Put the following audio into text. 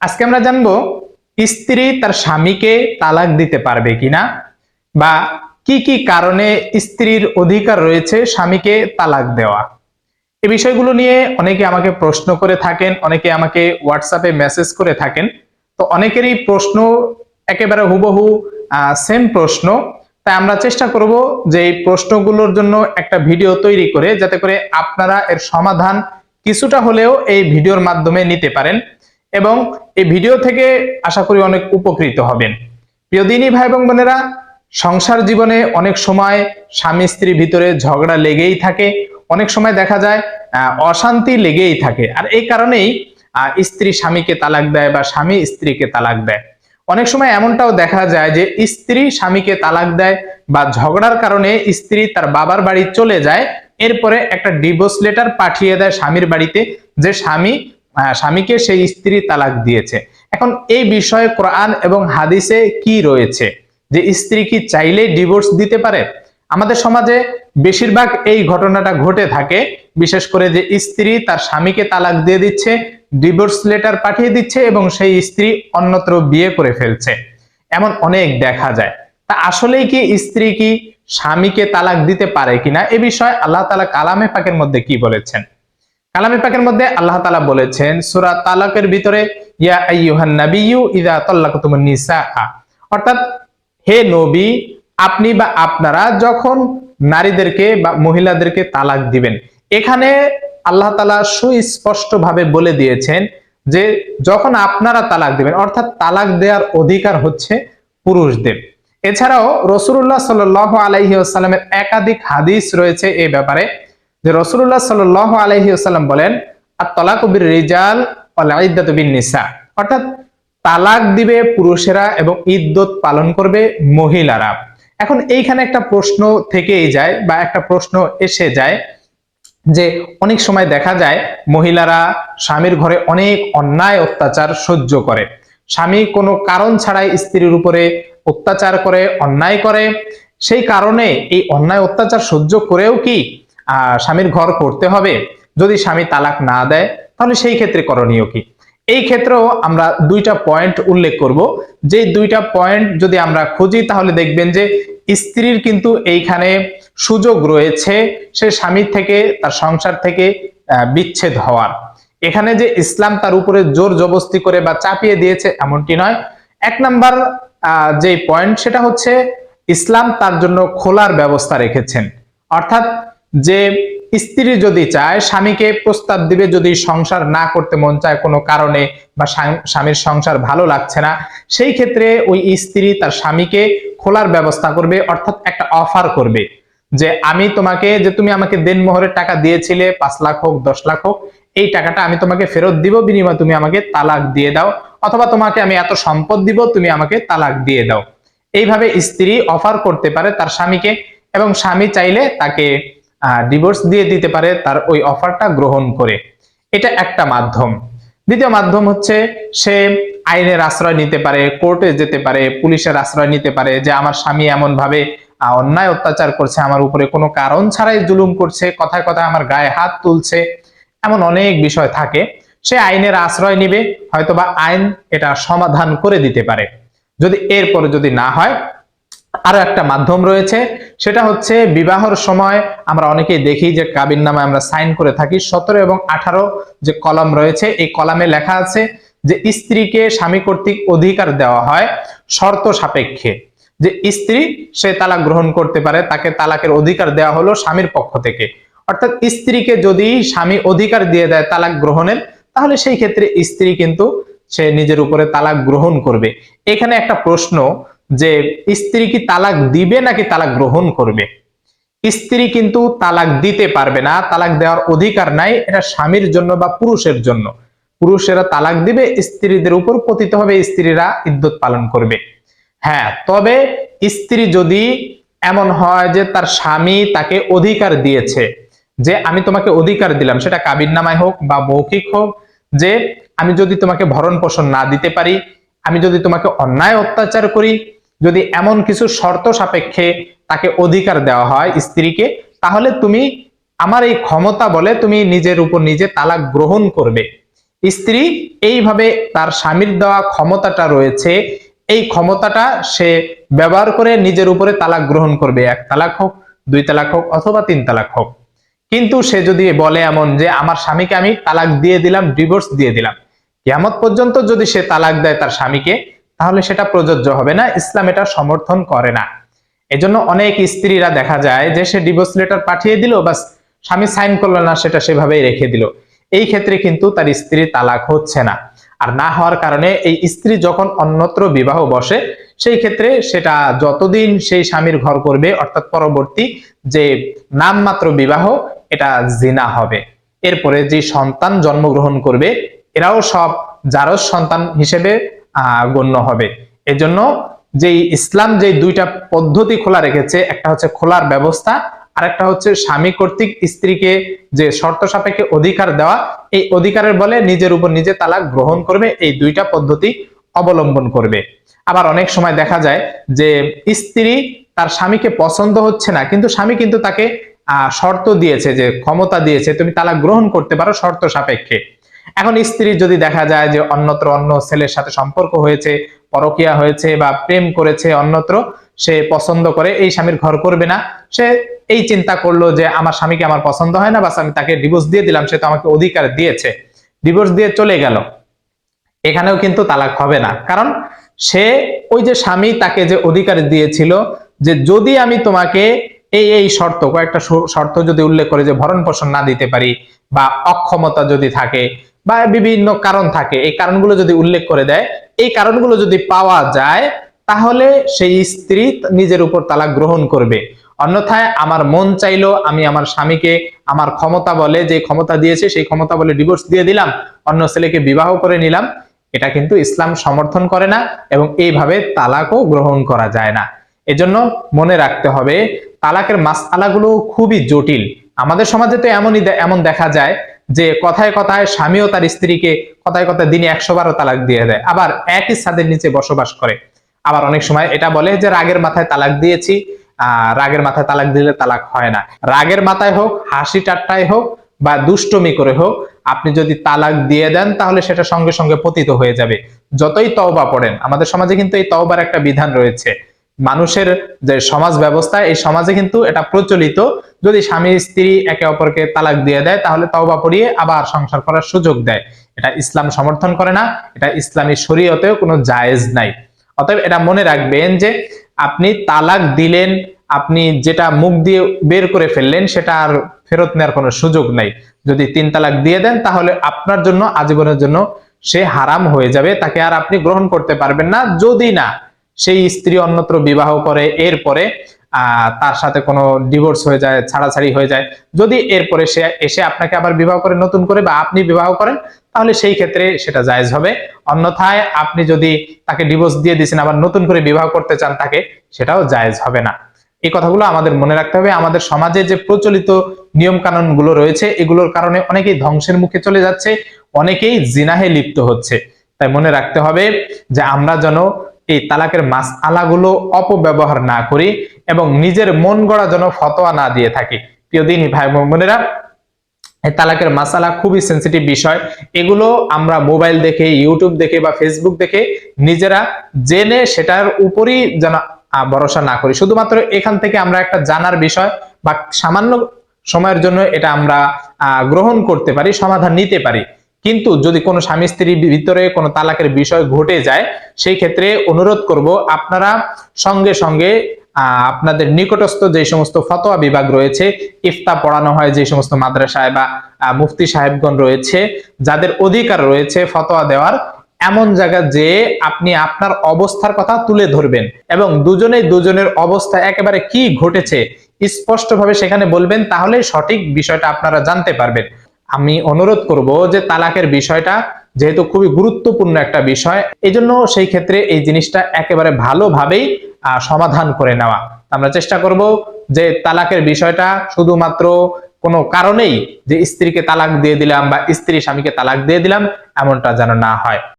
আজকে আমরা জানব স্ত্রী তার স্বামীকে তালাক দিতে পারবে কিনা বা কি কি কারণে স্ত্রীর অধিকার রয়েছে স্বামীকে তালাক দেওয়া। এ বিষয়গুলো নিয়ে অনেকে আমাকে প্রশ্ন করে থাকেন, অনেকে আমাকে হোয়াটসঅ্যাপে মেসেজ করে থাকেন। তো অনেকেরই প্রশ্ন একেবারে হুবহু সেম প্রশ্ন। তাই আমরা চেষ্টা করব যে এই প্রশ্নগুলোর জন্য একটা ভিডিও তৈরি করে, যাতে করে আপনারা এর সমাধান কিছুটা হলেও এই ভিডিওর মাধ্যমে নিতে পারেন। এবং এই ভিডিও থেকে আশা করি অনেক উপকৃত হবেন। প্রিয় দিনী ভাই এবং বোনেরা, সংসার জীবনে অনেক সময় স্বামী স্ত্রীর ভিতরে ঝগড়া লেগেই থাকে, অনেক সময় দেখা যায় অশান্তি লেগেই থাকে। আর এই কারণেই স্ত্রী স্বামীকে তালাক দেয় বা স্বামী স্ত্রীকে তালাক দেয়। অনেক সময় এমনটাও দেখা যায় যে স্ত্রী স্বামীকে তালাক দেয় বা ঝগড়ার কারণে স্ত্রী তার বাবার বাড়ি চলে যায়, এরপরে একটা ডিভোর্স লেটার পাঠিয়ে দেয় স্বামীর বাড়িতে যে স্বামী স্বামীকে সেই স্ত্রী তালাক দিয়েছে। এখন এই বিষয়ে কোরআন এবং হাদিসে কি রয়েছে? যে স্ত্রী কি চাইলেই ডিভোর্স দিতে পারে? আমাদের সমাজে বেশিরভাগ এই ঘটনাটা ঘটে থাকে, বিশেষ করে যে স্ত্রী তার স্বামীকে তালাক দিয়ে দিচ্ছে ডিভোর্স লেটার পাঠিয়ে দিচ্ছে এবং সেই স্ত্রী অন্যত্র বিয়ে করে ফেলছে। এমন অনেক দেখা যায়। তা আসলেই কি স্ত্রী কি স্বামীকে তালাক দিতে পারে কিনা? এ বিষয়ে আল্লাহ তালা কালামে পাকের মধ্যে কি বলেছেন? কালামে পাকের মধ্যে আল্লাহ তালা বলেছেন, সুরা তালাকের ভিতরে অর্থাৎ, হে নবী, আপনি বা আপনারা যখন নারীদেরকে বা মহিলাদেরকে তালাক দিবেন, এখানে আল্লাহ তালা সুস্পষ্ট ভাবে বলে দিয়েছেন যে, যখন আপনারা তালাক দিবেন, অর্থাৎ তালাক দেওয়ার অধিকার হচ্ছে পুরুষদের। এছাড়াও রসুল্লাহ সাল আলাইহি আসাল্লামের একাধিক হাদিস রয়েছে এ ব্যাপারে। যে রসুল্লাহ সাল আসাল্লাম বলেন আর তলাকবির রিজাল নিসা অর্থাৎ তালাক দিবে পুরুষেরা এবং ইদ্যত পালন করবে মহিলারা। এখন এইখানে একটা প্রশ্ন থেকেই যায় বা একটা প্রশ্ন এসে যায় যে অনেক সময় দেখা যায় মহিলারা স্বামীর ঘরে অনেক অন্যায় অত্যাচার সহ্য করে। স্বামী কোনো কারণ ছাড়াই স্ত্রীর উপরে অত্যাচার করে, অন্যায় করে। সেই কারণে এই অন্যায় অত্যাচার সহ্য করেও কি স্বামীর ঘর করতে হবে। যদি স্বামী তালাক না দেয়, তাহলে সেই ক্ষেত্রে করণীয় কি? এই ক্ষেত্রেও আমরা দুইটা পয়েন্ট উল্লেখ করব। যে দুইটা পয়েন্ট যদি আমরা খুঁজি, তাহলে দেখবেন যে স্ত্রীর কিন্তু এইখানে সুযোগ রয়েছে সে স্বামীর থেকে, তার সংসার থেকে বিচ্ছেদ হওয়ার। এখানে যে ইসলাম তার উপরে জোর জবস্তি করে বা চাপিয়ে দিয়েছে, এমনটি নয়। এক নাম্বার যে পয়েন্ট সেটা হচ্ছে, ইসলাম তার জন্য খোলার ব্যবস্থা রেখেছেন। অর্থাৎ যে স্ত্রী যদি চায়, স্বামীকে প্রস্তাব দিবে যদি সংসার না করতে মন চায় কোনো কারণে বা স্বামীর সংসার ভালো লাগছে না, সেই ক্ষেত্রে ওই স্ত্রী তার স্বামীকে খোলার ব্যবস্থা করবে, অর্থাৎ একটা অফার করবে যে আমি তোমাকে, যে তুমি আমাকে দেনমোহরের টাকা দিয়েছিলে, পাঁচ লাখ হোক, দশ লাখ হোক, এই টাকাটা আমি তোমাকে ফেরত দিব, বিনিময়ে তুমি আমাকে তালাক দিয়ে দাও, অথবা তোমাকে আমি এত সম্পদ দিব, তুমি আমাকে তালাক দিয়ে দাও। এইভাবে স্ত্রী অফার করতে পারে তার স্বামীকে এবং স্বামী চাইলে তাকে ডিভোর্স দিয়ে দিতে পারে, তার ওই অফারটা গ্রহণ করে। এটা একটা মাধ্যম। দ্বিতীয় মাধ্যম হচ্ছে, সে আইনের আশ্রয় নিতে পারে কোর্টে যেতে পারে, পুলিশের আশ্রয় নিতে পারে যে আমার স্বামী এমন ভাবে অন্যায় অত্যাচার করছে, আমার উপরে কোনো কারণ ছাড়াই জুলুম করছে, কথায় কথায় আমার গায়ে হাত তুলছে, এমন অনেক বিষয় থাকে। সে আইনের আশ্রয় নিবে, হয়তোবা আইন এটা সমাধান করে দিতে পারে। যদি এরপরে যদি না হয় আরও একটা মাধ্যম রয়েছে, সেটা হচ্ছে বিবাহর সময় আমরা অনেকেই দেখি যে কাবিন নামে আমরা সাইন করে থাকি। সতেরো এবং আঠারো যে কলাম রয়েছে, এই কলামে লেখা আছে যে স্ত্রীকে স্বামী কর্তৃক অধিকার দেওয়া হয় শর্ত সাপেক্ষে। যে স্ত্রী, সে তালাক গ্রহণ করতে পারে, তাকে তালাকের অধিকার দেওয়া হলো স্বামীর পক্ষ থেকে। অর্থাৎ স্ত্রীকে যদি স্বামী অধিকার দিয়ে দেয় তালাক গ্রহণের, তাহলে সেই ক্ষেত্রে স্ত্রী কিন্তু সে নিজের উপরে তালাক গ্রহণ করবে। এখানে একটা প্রশ্ন যে স্ত্রী কি তালাক দিবে নাকি তালাক গ্রহণ করবে? স্ত্রী কিন্তু তালাক দিতে পারবে না, তালাক দেওয়ার অধিকার নাই, এটা স্বামীর জন্য বা পুরুষের জন্য। পুরুষেরা তালাক দিবে, স্ত্রীদের উপর পতিত হবে স্ত্রীরা ইদ্যত পালন করবে। হ্যাঁ তবে স্ত্রী যদি এমন হয় যে তার স্বামী তাকে অধিকার দিয়েছে, যে আমি তোমাকে অধিকার দিলাম, সেটা কাবির নামায় হোক বা মৌখিক হোক, যে আমি যদি তোমাকে ভরণ পোষণ না দিতে পারি, আমি যদি তোমাকে অন্যায় অত্যাচার করি যদি এমন কিছু শর্ত সাপেক্ষে তাকে অধিকার দেওয়া হয় স্ত্রীকে, তাহলে তুমি আমার এই ক্ষমতা বলে তুমি নিজের উপর নিজে তালাক গ্রহণ করবে। স্ত্রী এইভাবে তার স্বামীর দেওয়া ক্ষমতাটা রয়েছে, এই ক্ষমতাটা সে ব্যবহার করে নিজের উপরে তালাক গ্রহণ করবে। এক তালাক হোক, দুই তালাক হোক, অথবা তিন তালাক হোক। কিন্তু সে যদি বলে এমন যে, আমার স্বামীকে আমি তালাক দিয়ে দিলাম ডিভোর্স দিয়ে দিলাম। কিয়ামত পর্যন্ত যদি সে তালাক দেয় তার স্বামীকে তাহলে সেটা প্রযোজ্য হবে না, ইসলাম এটা সমর্থন করে না। এজন্য অনেক স্ত্রীরা দেখা যায় যে সে ডিভোর্স লেটার পাঠিয়ে দিল, বাস স্বামী সাইন করল না, সেটা সেভাবেই রেখে দিল। এই ক্ষেত্রে কিন্তু তার স্ত্রী তালাক হচ্ছে না। আর না হওয়ার কারণে এই স্ত্রী যখন অন্যত্র বিবাহ বসে, সেই ক্ষেত্রে সেটা যতদিন সেই স্বামীর ঘর করবে, অর্থাৎ পরবর্তী যে নামমাত্র বিবাহ, এটা জিনা হবে। এরপরে যে সন্তান জন্মগ্রহণ করবে, এরাও সব জারজ সন্তান হিসেবে গণ্য হবে। এজন্য যে ইসলাম যে দুইটা পদ্ধতি খোলা রেখেছে, একটা হচ্ছে খোলার ব্যবস্থা আর একটা হচ্ছে স্বামী কর্তৃক স্ত্রীকে যে শর্ত সাপেক্ষে অধিকার দেওয়া, এই অধিকারের বলে নিজের উপর নিজে তালাক গ্রহণ করবে, এই দুইটা পদ্ধতি অবলম্বন করবে। আবার অনেক সময় দেখা যায় যে স্ত্রী তার স্বামীকে পছন্দ হচ্ছে না, কিন্তু স্বামী কিন্তু তাকে শর্ত দিয়েছে যে ক্ষমতা দিয়েছে, তুমি তালাক গ্রহণ করতে পারো শর্ত সাপেক্ষে। এখন স্ত্রী যদি দেখা যায় যে অন্যত্র অন্য ছেলের সাথে সম্পর্ক হয়েছে, পরকিয়া হয়েছে বা প্রেম করেছে অন্যত্র, সে পছন্দ করে, এই স্বামীর ঘর করবে না। সে এই চিন্তা করল যে আমার স্বামীকে আমার পছন্দ হয় না, বাস আমি তাকে ডিভোর্স দিয়ে দিলাম, সে তো আমাকে অধিকার দিয়েছে। ডিভোর্স দিয়ে চলে গেল। এখানেও কিন্তু তালাক হবে না। কারণ সে ওই যে স্বামী তাকে যে অধিকার দিয়েছিল যে যদি আমি তোমাকে এই এই শর্ত, কয়েকটা শর্ত যদি উল্লেখ করে যে ভরণ পোষণ না দিতে পারি বা অক্ষমতা যদি থাকে বা বিভিন্ন কারণ থাকে, এই কারণগুলো যদি উল্লেখ করে দেয়, এই কারণগুলো যদি পাওয়া যায়, তাহলে সেই স্ত্রী নিজের উপর তালাক গ্রহণ করবে। অন্যথায় আমার মন চাইলো, আমি আমার স্বামীকে, আমার ক্ষমতা বলে, যে ক্ষমতা দিয়েছে, সেই ক্ষমতা বলে ডিভোর্স দিয়ে দিলাম, অন্য ছেলেকে বিবাহ করে নিলাম, এটা কিন্তু ইসলাম সমর্থন করে না এবং এইভাবে তালাকও গ্রহণ করা যায় না। এজন্য মনে রাখতে হবে, তালাকের মাসআলাগুলো খুবই জটিল। আমাদের সমাজে তো এমনই এমন দেখা যায় যে কথায় কথায় স্বামীও তার স্ত্রীকে, কথায় কথায় দিনে একশো বারো তালাক দিয়ে দেয়। আবার একই ছাদের নিচে বসবাস করে। আবার অনেক সময় এটা বলে যে, রাগের মাথায় তালাক দিয়েছি আহ রাগের মাথায় তালাক দিলে তালাক হয় না। রাগের মাথায় হোক হাসি টাট্টায় হোক বা দুষ্টমি করে হোক, আপনি যদি তালাক দিয়ে দেন, তাহলে সেটা সঙ্গে সঙ্গে পতিত হয়ে যাবে। যতই তওবা পড়েন, আমাদের সমাজে কিন্তু এই তওবার একটা বিধান রয়েছে। মানুষের যে সমাজ ব্যবস্থা, এই সমাজে কিন্তু এটা প্রচলিত। যদি স্বামী, স্ত্রী একে অপরকে তালাক দিয়ে দেয়, তাহলে তওবা পড়িয়ে আবার সংসার করার সুযোগ দেয়। এটা ইসলাম সমর্থন করে না, এটা ইসলামী শরীয়তেও কোনো জায়েজ নাই। অতএব এটা মনে রাখবেন যে আপনি তালাক দিলেন, আপনি যেটা মুখ দিয়ে বের করে ফেললেন, সেটা আর ফেরত নেওয়ার কোনো সুযোগ নাই। যদি তিন তালাক দিয়ে দেন, তাহলে আপনার জন্য, আজীবনের জন্য সে হারাম হয়ে যাবে, তাকে আর আপনি গ্রহণ করতে পারবেন না। যদি না সেই স্ত্রী অন্যত্র বিবাহ করে, এরপরে তার সাথে কোনো ডিভোর্স হয়ে যায়, ছাড়াছাড়ি হয়ে যায়। যদি এরপরে সে এসে আপনাকে আবার বিবাহ করে নতুন করে বা আপনি বিবাহ করেন, তাহলে সেই ক্ষেত্রে সেটা জায়েজ হবে। অন্যথায় আপনি যদি তাকে ডিভোর্স দিয়ে দিয়েছেন, আবার নতুন করে বিবাহ করতে চান তাকে, সেটাও জায়েজ হবে না। এই কথাগুলো আমাদের মনে রাখতে হবে। আমাদের সমাজে যে প্রচলিত নিয়ম কানুনগুলো রয়েছে, এগুলোর কারণে অনেকেই ধ্বংসের মুখে চলে যাচ্ছে, অনেকেই জিনাহে লিপ্ত হচ্ছে। তাই মনে রাখতে হবে যে আমরা যেন এই তালাকের মাস আলাগুলো অপব্যবহার না করি এবং নিজের মন গড়া যেন ফতোয়া না দিয়ে থাকি। প্রিয় দিনী ভাই বোনেরা, এই তালাকের মাসালা খুবই সেন্সিটিভ বিষয়। এগুলো আমরা মোবাইল দেখে, ইউটিউব দেখে বা ফেসবুক দেখে নিজেরা জেনে সেটার উপরই যেন ভরসা না করি। শুধুমাত্র এখান থেকে আমরা একটা জানার বিষয় বা সামান্য সময়ের জন্য এটা আমরা গ্রহণ করতে পারি, সমাধান নিতে পারি। কিন্তু যদি কোনো স্বামী স্ত্রীর ভিতরে কোনো তালাকের বিষয় ঘটে যায়, সেই ক্ষেত্রে অনুরোধ করব আপনারা সঙ্গে সঙ্গে আপনাদের নিকটস্থ যে সমস্ত ফতোয়া বিভাগ রয়েছে ইফতা পড়ানো হয় যে সমস্ত মাদ্রাসায় বা মুফতি সাহেবগণ রয়েছে, যাদের অধিকার রয়েছে ফতোয়া দেওয়ার, এমন জায়গা যে আপনি আপনার অবস্থার কথা তুলে ধরবেন এবং দুজনেই দুজনের অবস্থা একেবারে কি ঘটেছে, স্পষ্টভাবে সেখানে বলবেন তাহলে সঠিক বিষয়টা আপনারা জানতে পারবেন। আমি অনুরোধ করব যে তালাকের বিষয়টা যেহেতু খুবই গুরুত্বপূর্ণ একটা বিষয়, এজন্য সেই ক্ষেত্রে এই জিনিসটা একেবারে ভালোভাবেই সমাধান করে নেওয়া। আমরা চেষ্টা করব যে তালাকের বিষয়টা শুধুমাত্র কোনো কারণেই যে স্ত্রীকে তালাক দিয়ে দিলাম বা স্ত্রী স্বামীকে তালাক দিয়ে দিলাম, এমনটা যেন না হয়।